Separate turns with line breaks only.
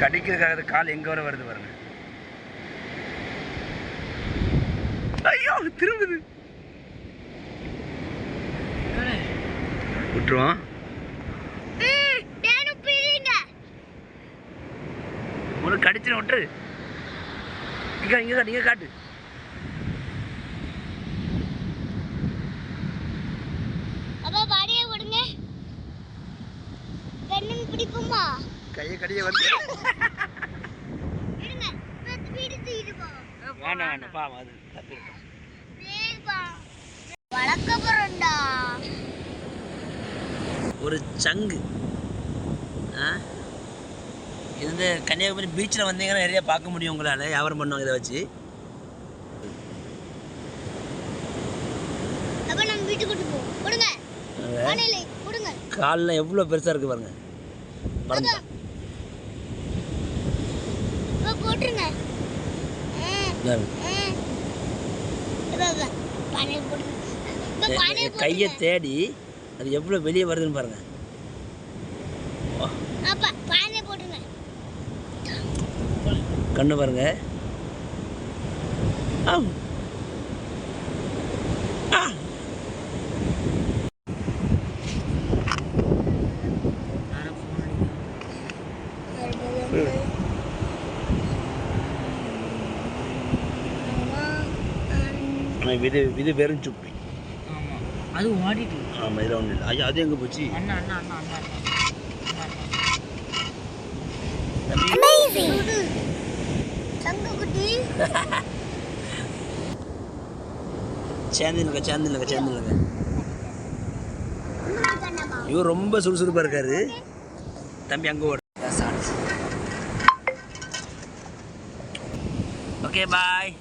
கடிக்கிறதுக்காக கால் எங்க வர வருது பாருங்க. ஐயோ திரும்புது. விட்டுருவோம் உனக்கு கடிச்சிடும் விட்டுரு. இங்க இங்க காட்டு இங்க காட்டு. கையை கடிய வந்து. அது ஒரு சங்கு. இது வந்து கன்னியாகுமரி பீச்சில் வந்தீங்கன்னா நிறைய பார்க்க முடியும் உங்களால். வியாபாரம் பண்ணுவாங்க இதை வச்சு. கால்லாம் எவ்வளோ பெருசாக இருக்குது பாருங்க.
போட்டுருங்க.
கையை. தேடி அது எவ்வளோ வெளியே வருதுன்னு பாருங்க. கண்ணு பாருங்க. ஆ. இது இது வெறும் சுப்பி.
அது ஓடிட்டு
ஆமாம் இது ஒன்றும் இல்லை. ஐயா அது எங்கே போச்சு?
அண்ணா அண்ணா அண்ணா அண்ணா
இவர் ரொம்ப சுறுசுறுப்பாக இருக்காரு. தம்பி அங்கே Okay, bye.